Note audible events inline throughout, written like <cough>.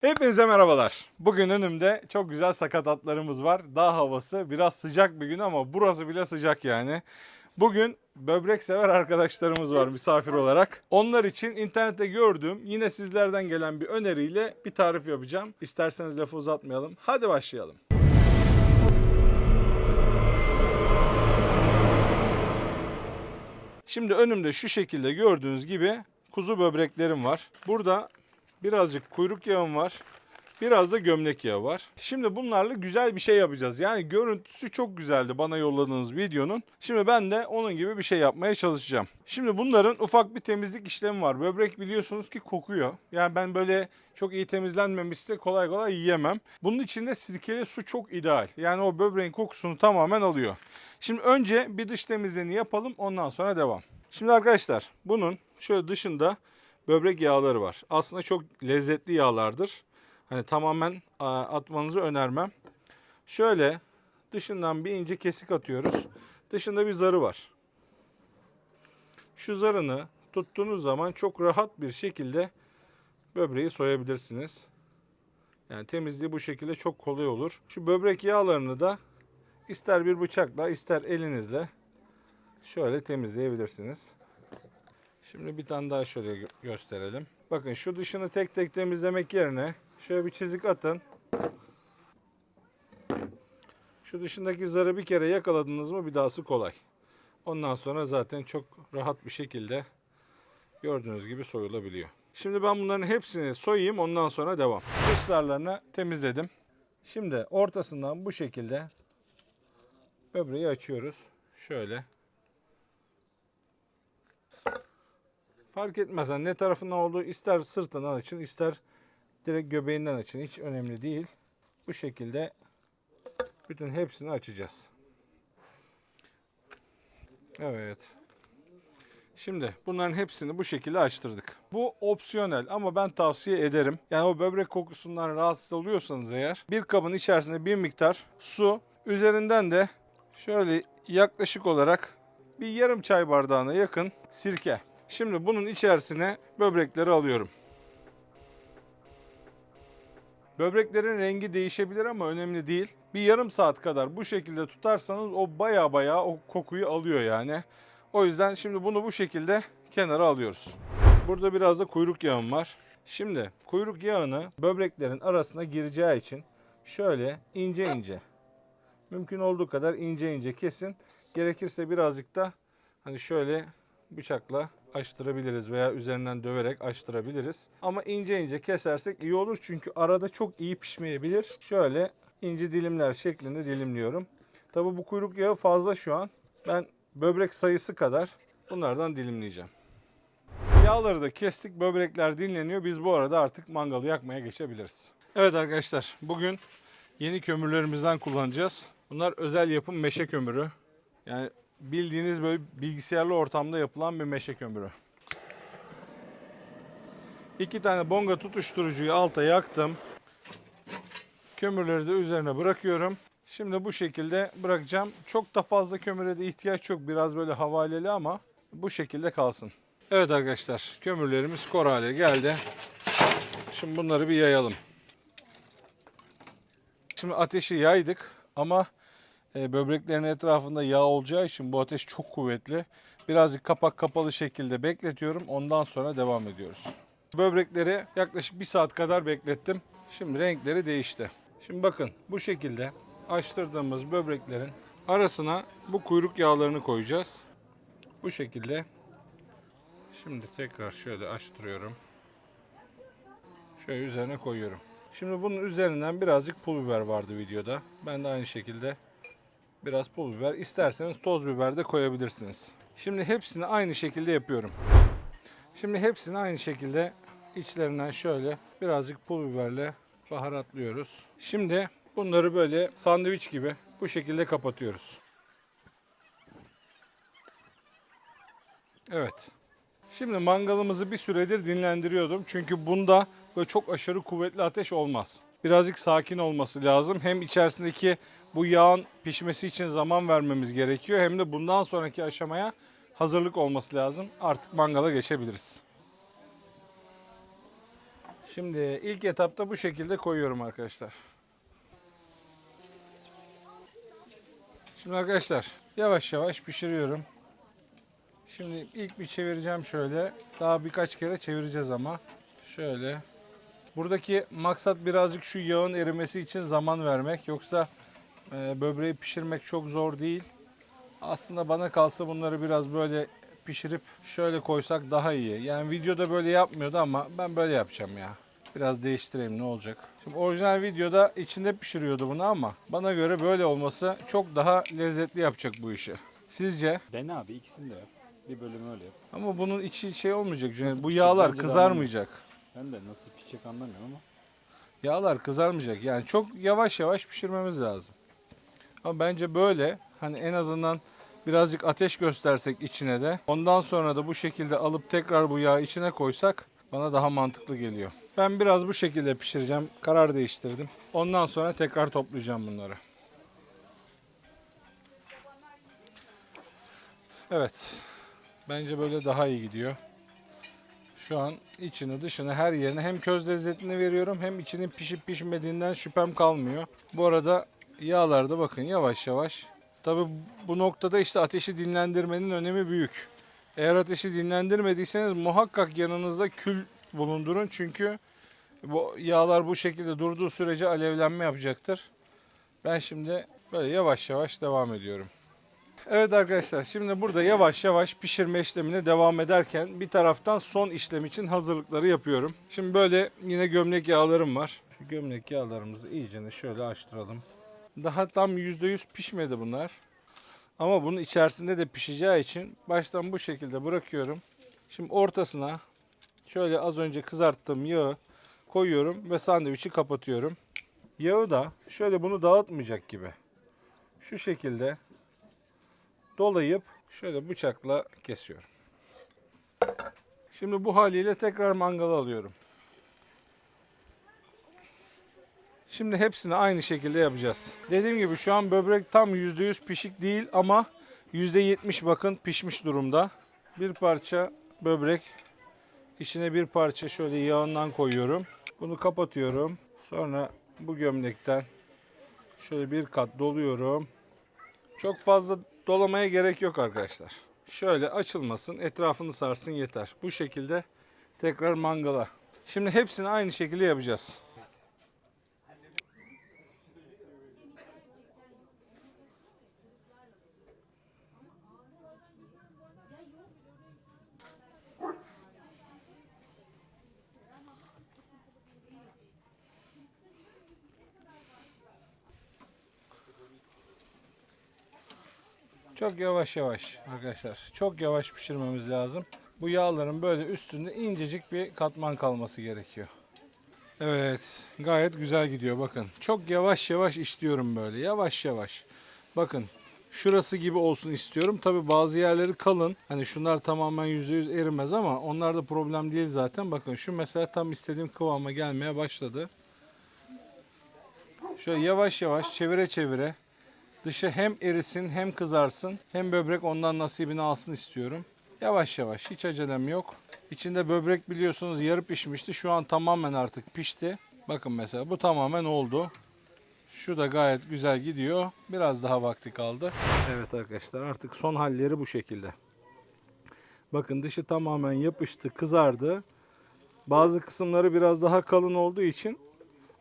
Hepinize merhabalar. Bugün önümde çok güzel sakatatlarımız var. Dağ havası biraz sıcak bir gün ama burası bile sıcak yani. Bugün böbrek sever arkadaşlarımız var misafir olarak. Onlar için internette gördüğüm yine sizlerden gelen bir öneriyle bir tarif yapacağım. İsterseniz lafı uzatmayalım. Hadi başlayalım. Şimdi önümde şu şekilde gördüğünüz gibi kuzu böbreklerim var. Burada birazcık kuyruk yağım var. Biraz da gömlek yağı var. Şimdi bunlarla güzel bir şey yapacağız. Yani görüntüsü çok güzeldi bana yolladığınız videonun. Şimdi ben de onun gibi bir şey yapmaya çalışacağım. Şimdi bunların ufak bir temizlik işlemi var. Böbrek biliyorsunuz ki kokuyor. Yani ben böyle çok iyi temizlenmemişse kolay kolay yiyemem. Bunun için de sirkeli su çok ideal. Yani o böbreğin kokusunu tamamen alıyor. Şimdi önce bir dış temizliğini yapalım ondan sonra devam. Şimdi arkadaşlar bunun şöyle dışında böbrek yağları var. Aslında çok lezzetli yağlardır. Hani tamamen atmanızı önermem. Şöyle dışından bir ince kesik atıyoruz. Dışında bir zarı var. Şu zarını tuttuğunuz zaman çok rahat bir şekilde böbreği soyabilirsiniz. Yani temizliği bu şekilde çok kolay olur. Şu böbrek yağlarını da ister bir bıçakla ister elinizle şöyle temizleyebilirsiniz. Şimdi bir tane daha şöyle gö- gösterelim. Bakın şu dışını tek tek temizlemek yerine şöyle bir çizik atın. Şu dışındaki zarı bir kere yakaladınız mı bir dahası kolay. Ondan sonra zaten çok rahat bir şekilde gördüğünüz gibi soyulabiliyor. Şimdi ben bunların hepsini soyayım ondan sonra devam. Dışlarlarını temizledim. Şimdi ortasından bu şekilde böbreği açıyoruz. Şöyle. Fark etmez. Yani ne tarafından olduğu ister sırtından açın ister direkt göbeğinden açın. Hiç önemli değil. Bu şekilde bütün hepsini açacağız. Evet. Şimdi bunların hepsini bu şekilde açtırdık. Bu opsiyonel ama ben tavsiye ederim. Yani o böbrek kokusundan rahatsız oluyorsanız eğer bir kabın içerisinde bir miktar su üzerinden de şöyle yaklaşık olarak bir yarım çay bardağına yakın sirke. Şimdi bunun içerisine böbrekleri alıyorum. Böbreklerin rengi değişebilir ama önemli değil. Bir yarım saat kadar bu şekilde tutarsanız o baya baya o kokuyu alıyor yani. O yüzden şimdi bunu bu şekilde kenara alıyoruz. Burada biraz da kuyruk yağım var. Şimdi kuyruk yağını böbreklerin arasına gireceği için şöyle ince ince mümkün olduğu kadar ince ince kesin. Gerekirse birazcık da hani şöyle bıçakla açtırabiliriz veya üzerinden döverek açtırabiliriz. Ama ince ince kesersek iyi olur çünkü arada çok iyi pişmeyebilir. Şöyle ince dilimler şeklinde dilimliyorum. Tabi bu kuyruk yağı fazla şu an. Ben böbrek sayısı kadar bunlardan dilimleyeceğim. Yağları da kestik, böbrekler dinleniyor. Biz bu arada artık mangalı yakmaya geçebiliriz. Evet arkadaşlar, bugün yeni kömürlerimizden kullanacağız. Bunlar özel yapım meşe kömürü. Yani bildiğiniz böyle bilgisayarlı ortamda yapılan bir meşe kömürü. İki tane bonga tutuşturucuyu alta yaktım. Kömürleri de üzerine bırakıyorum. Şimdi bu şekilde bırakacağım. Çok da fazla kömüre de ihtiyaç yok. Biraz böyle havaleli ama bu şekilde kalsın. Evet arkadaşlar kömürlerimiz kor hale geldi. Şimdi bunları bir yayalım. Şimdi ateşi yaydık ama e, böbreklerin etrafında yağ olacağı için bu ateş çok kuvvetli. Birazcık kapak kapalı şekilde bekletiyorum. Ondan sonra devam ediyoruz. Böbrekleri yaklaşık bir saat kadar beklettim. Şimdi renkleri değişti. Şimdi bakın bu şekilde açtırdığımız böbreklerin arasına bu kuyruk yağlarını koyacağız. Bu şekilde. Şimdi tekrar şöyle açtırıyorum. Şöyle üzerine koyuyorum. Şimdi bunun üzerinden birazcık pul biber vardı videoda. Ben de aynı şekilde biraz pul biber. İsterseniz toz biber de koyabilirsiniz. Şimdi hepsini aynı şekilde yapıyorum. Şimdi hepsini aynı şekilde içlerinden şöyle birazcık pul biberle baharatlıyoruz. Şimdi bunları böyle sandviç gibi bu şekilde kapatıyoruz. Evet. Şimdi mangalımızı bir süredir dinlendiriyordum. Çünkü bunda böyle çok aşırı kuvvetli ateş olmaz. Birazcık sakin olması lazım. Hem içerisindeki bu yağın pişmesi için zaman vermemiz gerekiyor. Hem de bundan sonraki aşamaya hazırlık olması lazım. Artık mangala geçebiliriz. Şimdi ilk etapta bu şekilde koyuyorum arkadaşlar. Şimdi arkadaşlar yavaş yavaş pişiriyorum. Şimdi ilk bir çevireceğim şöyle. Daha birkaç kere çevireceğiz ama. Şöyle. Buradaki maksat birazcık şu yağın erimesi için zaman vermek. Yoksa e, böbreği pişirmek çok zor değil. Aslında bana kalsa bunları biraz böyle pişirip şöyle koysak daha iyi. Yani videoda böyle yapmıyordu ama ben böyle yapacağım ya. Biraz değiştireyim ne olacak. Şimdi orijinal videoda içinde pişiriyordu bunu ama bana göre böyle olması çok daha lezzetli yapacak bu işi. Sizce? Dene abi ikisini de yap. Bir bölümü öyle yap. Ama bunun içi şey olmayacak Cüneyt. Bu yağlar kızarmayacak. Ben de nasıl pişecek anlamıyorum ama. Yağlar kızarmayacak. Yani çok yavaş yavaş pişirmemiz lazım. Ama bence böyle hani en azından birazcık ateş göstersek içine de ondan sonra da bu şekilde alıp tekrar bu yağı içine koysak bana daha mantıklı geliyor. Ben biraz bu şekilde pişireceğim. Karar değiştirdim. Ondan sonra tekrar toplayacağım bunları. Evet. Bence böyle daha iyi gidiyor. Şu an içini dışını her yerine hem köz lezzetini veriyorum hem içinin pişip pişmediğinden şüphem kalmıyor. Bu arada yağlarda bakın yavaş yavaş. Tabi bu noktada işte ateşi dinlendirmenin önemi büyük. Eğer ateşi dinlendirmediyseniz muhakkak yanınızda kül bulundurun. Çünkü bu yağlar bu şekilde durduğu sürece alevlenme yapacaktır. Ben şimdi böyle yavaş yavaş devam ediyorum. Evet arkadaşlar şimdi burada yavaş yavaş pişirme işlemine devam ederken bir taraftan son işlem için hazırlıkları yapıyorum. Şimdi böyle yine gömlek yağlarım var. Şu gömlek yağlarımızı iyicene şöyle açtıralım. Daha tam %100 pişmedi bunlar. Ama bunun içerisinde de pişeceği için baştan bu şekilde bırakıyorum. Şimdi ortasına şöyle az önce kızarttığım yağı koyuyorum ve sandviçi kapatıyorum. Yağı da şöyle bunu dağıtmayacak gibi. Şu şekilde dolayıp şöyle bıçakla kesiyorum. Şimdi bu haliyle tekrar mangala alıyorum. Şimdi hepsini aynı şekilde yapacağız. Dediğim gibi şu an böbrek tam %100 pişik değil ama %70 bakın pişmiş durumda. Bir parça böbrek içine bir parça şöyle yağından koyuyorum. Bunu kapatıyorum. Sonra bu gömlekten şöyle bir kat doluyorum. Çok fazla dolamaya gerek yok arkadaşlar. Şöyle açılmasın, etrafını sarsın yeter. Bu şekilde tekrar mangala. Şimdi hepsini aynı şekilde yapacağız. Çok yavaş yavaş arkadaşlar. Çok yavaş pişirmemiz lazım. Bu yağların böyle üstünde incecik bir katman kalması gerekiyor. Evet, gayet güzel gidiyor bakın. Çok yavaş yavaş işliyorum böyle. Yavaş yavaş. Bakın şurası gibi olsun istiyorum. Tabi bazı yerleri kalın. Hani şunlar tamamen %100 erimez ama onlar da problem değil zaten. Bakın şu mesela tam istediğim kıvama gelmeye başladı. Şöyle yavaş yavaş çevire çevire Dışı hem erisin hem kızarsın hem böbrek ondan nasibini alsın istiyorum. Yavaş yavaş hiç acelem yok. İçinde böbrek biliyorsunuz yarı pişmişti. Şu an tamamen artık pişti. Bakın mesela bu tamamen oldu. Şu da gayet güzel gidiyor. Biraz daha vakti kaldı. Evet arkadaşlar artık son halleri bu şekilde. Bakın dışı tamamen yapıştı, kızardı. Bazı kısımları biraz daha kalın olduğu için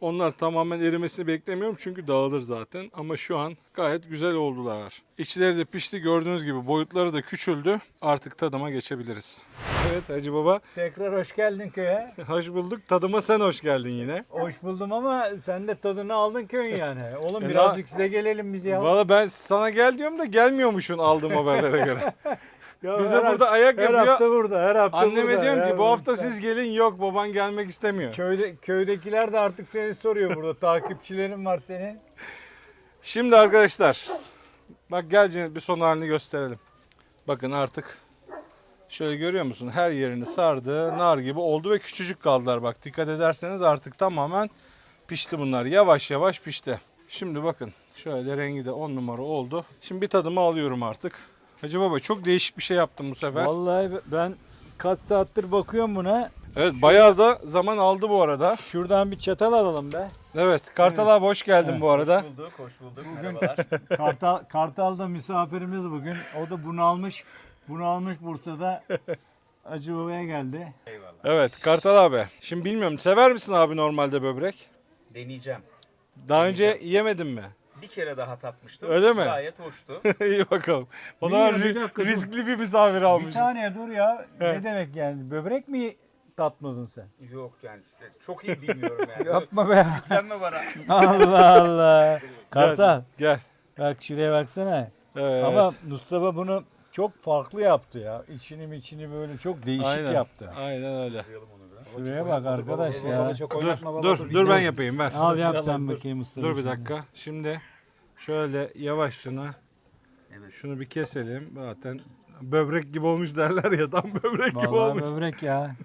onlar tamamen erimesini beklemiyorum çünkü dağılır zaten. Ama şu an gayet güzel oldular. İçleri de pişti gördüğünüz gibi boyutları da küçüldü. Artık tadıma geçebiliriz. Evet Hacı Baba Tekrar hoş geldin köye. <laughs> hoş bulduk. Tadıma sen hoş geldin yine. Hoş buldum ama sen de tadını aldın köyün yani. Oğlum E birazcık size gelelim biz ya. Valla ben sana gel diyorum da gelmiyormuşsun aldığım haberlere göre. <laughs> Ya Bize her burada ayak her yapıyor. hafta burada, her hafta Anneme burada. diyorum ki bu hafta Sen- siz gelin yok baban gelmek istemiyor. Köyde, köydekiler de artık seni soruyor burada. <laughs> Takipçilerin var senin. Şimdi arkadaşlar bak gel Cennet bir son halini gösterelim. Bakın artık şöyle görüyor musun? Her yerini sardı, nar gibi oldu ve küçücük kaldılar. Bak dikkat ederseniz artık tamamen pişti bunlar. Yavaş yavaş pişti. Şimdi bakın şöyle rengi de 10 numara oldu. Şimdi bir tadımı alıyorum artık. Hacı baba çok değişik bir şey yaptım bu sefer. Vallahi ben kaç saattir bakıyorum buna. Evet bayağı da zaman aldı bu arada. Şuradan bir çatal alalım be. Evet Kartal abi hoş geldin Evet. bu arada. Hoş bulduk, hoş bulduk. Bugün- Merhabalar. <laughs> Kartal, Kartal'da misafirimiz bugün. O da bunu almış. Bunu almış Bursa'da. Acı Baba'ya geldi. Eyvallah. Evet Kartal abi. Şimdi bilmiyorum sever misin abi normalde böbrek? Deneyeceğim. Daha önce yemedin mi? Bir kere daha tatmıştım. Öyle mi? Gayet hoştu. <laughs> İyi bakalım. O zaman bir ri- dakika dur. riskli bir misafir Bir almışız. saniye dur ya. Evet. Ne demek yani? Böbrek mi tatmadın sen? Yok yani çok iyi bilmiyorum yani. <laughs> Yapma be. Yüklenme bana. <laughs> Allah Allah. Kartal. Gel. Bak şuraya baksana. Evet. Ama Mustafa bunu çok farklı yaptı ya. İçini içini böyle çok değişik Aynen. yaptı. Aynen öyle. Şuraya bak arkadaş ya. Dur, dur, dur ben yapayım ver. Al yap sen bakayım Mustafa. Dur bir dakika. Şimdi şöyle yavaşça Evet. şunu bir keselim. Zaten böbrek gibi olmuş derler ya tam böbrek gibi Vallahi olmuş. böbrek ya.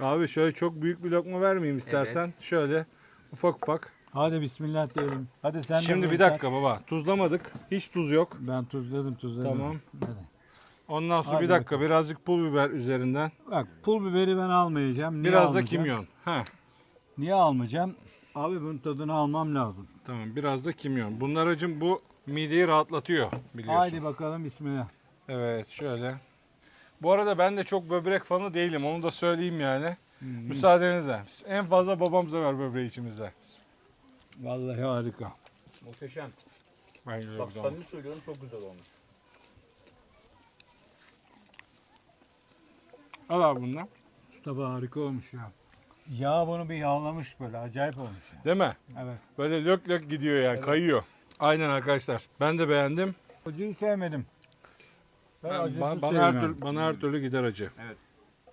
Abi şöyle çok büyük bir lokma vermeyeyim istersen. Şöyle ufak ufak. Hadi bismillah diyelim. Hadi sen de Şimdi bir dakika baba. Tuzlamadık. Hiç tuz yok. Ben tuzladım tuzladım. Tamam. Hadi. Ondan sonra Hadi bir dakika birazcık pul biber üzerinden. Bak pul biberi ben almayacağım. Niye Biraz da almayacağım? kimyon. Ha. Niye almayacağım? Abi bunun tadını almam lazım. Tamam biraz da kimyon. Bunlar acım bu mideyi rahatlatıyor biliyorsun. Haydi bakalım bismillah. Evet şöyle. Bu arada ben de çok böbrek fanı değilim. Onu da söyleyeyim yani. Hmm. Müsaadenizle. En fazla babam sever böbreği içimizde. Vallahi harika. Muhteşem. Ben Bak samimi söylüyorum çok güzel olmuş. Al abi bundan. Mustafa harika olmuş ya. Yağ bunu bir yağlamış böyle acayip olmuş ya. Değil mi? Evet. Böyle lök lök gidiyor yani kayıyor. Aynen arkadaşlar. Ben de beğendim. Acıyı sevmedim. Ben, Ben- acısız bana, bana her türlü, bana her türlü gider acı. Evet.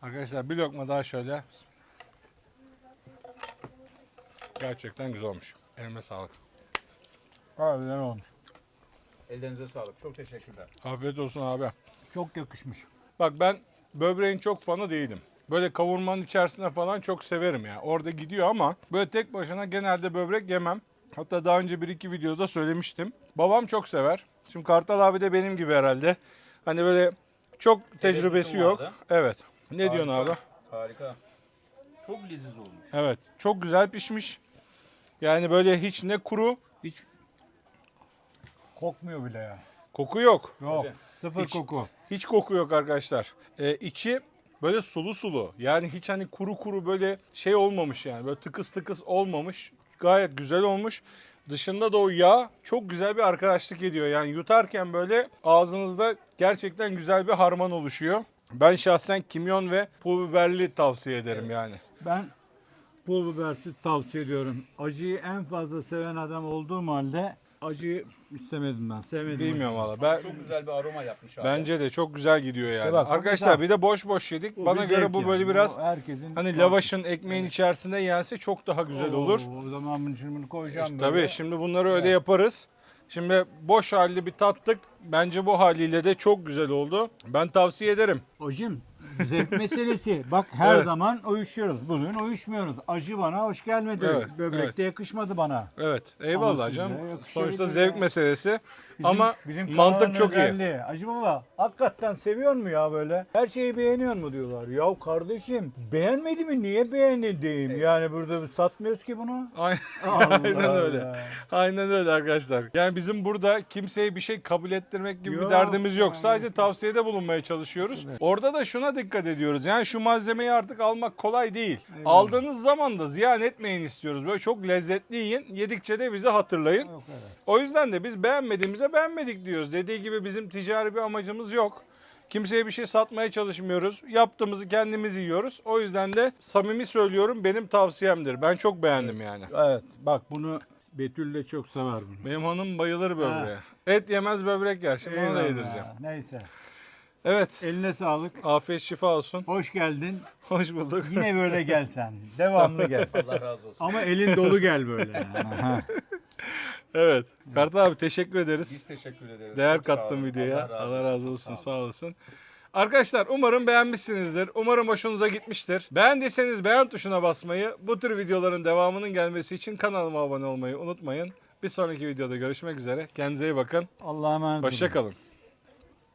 Arkadaşlar bir lokma daha şöyle. Gerçekten güzel olmuş. Elime sağlık. Harbiden olmuş. Ellerinize sağlık. Çok teşekkürler. Afiyet olsun abi. Çok yakışmış. Bak ben böbreğin çok fanı değilim. Böyle kavurmanın içerisine falan çok severim ya. Orada gidiyor ama böyle tek başına genelde böbrek yemem. Hatta daha önce bir iki videoda söylemiştim. Babam çok sever. Şimdi Kartal abi de benim gibi herhalde. Hani böyle çok tecrübesi yok. vardı. Evet. Ne diyorsun abi? Harika, Harika. Çok leziz olmuş. Evet. Çok güzel pişmiş. Yani böyle hiç ne kuru, Hiç kokmuyor bile ya. Koku yok. Yok. Sıfır Hiç- koku. Hiç koku yok arkadaşlar. Ee, içi böyle sulu sulu. Yani hiç hani kuru kuru böyle şey olmamış yani. Böyle tıkız tıkız olmamış. Gayet güzel olmuş. Dışında da o yağ çok güzel bir arkadaşlık ediyor. Yani yutarken böyle ağzınızda gerçekten güzel bir harman oluşuyor. Ben şahsen kimyon ve pul biberli tavsiye ederim yani. Ben pul bibersiz tavsiye ediyorum. Acıyı en fazla seven adam olduğum halde acıyı istemedim ben. Sevmedim. Bilmiyorum valla. Ben Çok güzel bir aroma yapmış abi. bence de çok güzel gidiyor yani. E bak, bu Arkadaşlar güzel. bir de boş boş yedik. Bu Bana bir göre zevk bu yani. böyle biraz Bu herkesin hani lavaşın ekmeğin içerisinde yense çok daha güzel olur. Oo, O zaman bunu şimdi bunu koyacağım İşte böyle. tabii şimdi bunları öyle yaparız. Şimdi boş halde bir tattık. Bence bu haliyle de çok güzel oldu. Ben tavsiye ederim. Hocam zevk <laughs> meselesi. Bak her Evet. zaman uyuşuyoruz. Bugün uyuşmuyoruz. Acı bana hoş gelmedi. Evet, Böbrekte yakışmadı bana. Evet eyvallah size canım. yakışıyor Sonuçta zevk ya. meselesi. Ama bizim mantık kanalın çok iyi. özelliği. Acı baba hakikaten seviyor mu ya böyle? Her şeyi beğeniyor mu diyorlar. Ya kardeşim beğenmedi mi niye beğenedeyim? Yani burada satmıyoruz ki bunu. <laughs> <laughs> Aynen, Allah aynen öyle. Allah. Aynen öyle arkadaşlar. Yani bizim burada kimseye bir şey kabul ettirmek gibi bir Yok, derdimiz yok. yani. Sadece tavsiyede bulunmaya çalışıyoruz. Orada da şuna dikkat ediyoruz. Yani şu malzemeyi artık almak kolay değil. Eyvallah. Aldığınız zaman da ziyan etmeyin istiyoruz. Böyle çok lezzetli yiyin. Yedikçe de bizi hatırlayın. Yok, evet. O yüzden de biz beğenmediğimize beğenmedik diyoruz. Dediği gibi bizim ticari bir amacımız yok. Kimseye bir şey satmaya çalışmıyoruz. Yaptığımızı kendimiz yiyoruz. O yüzden de samimi söylüyorum benim tavsiyemdir. Ben çok beğendim yani. Evet bak bunu Betül de çok sever bunu. Benim hanım bayılır böbreğe. Et yemez böbrek yer. Şimdi onu da Eyvallah. yedireceğim. Neyse. Evet. Eline sağlık. Afiyet şifa olsun. Hoş geldin. Hoş bulduk. Yine böyle gel sen. Devamlı gel. <laughs> Allah razı olsun. Ama elin dolu gel böyle. <laughs> Yani. Evet. Kartal abi teşekkür ederiz. Biz teşekkür ederiz. Değer Çok sağ kattın olun. videoya. Allah razı, olsun. sağ olasın. Arkadaşlar umarım beğenmişsinizdir. Umarım hoşunuza gitmiştir. Beğendiyseniz beğen tuşuna basmayı, bu tür videoların devamının gelmesi için kanalıma abone olmayı unutmayın. Bir sonraki videoda görüşmek üzere. Kendinize iyi bakın. Allah'a emanet olun. Hoşçakalın.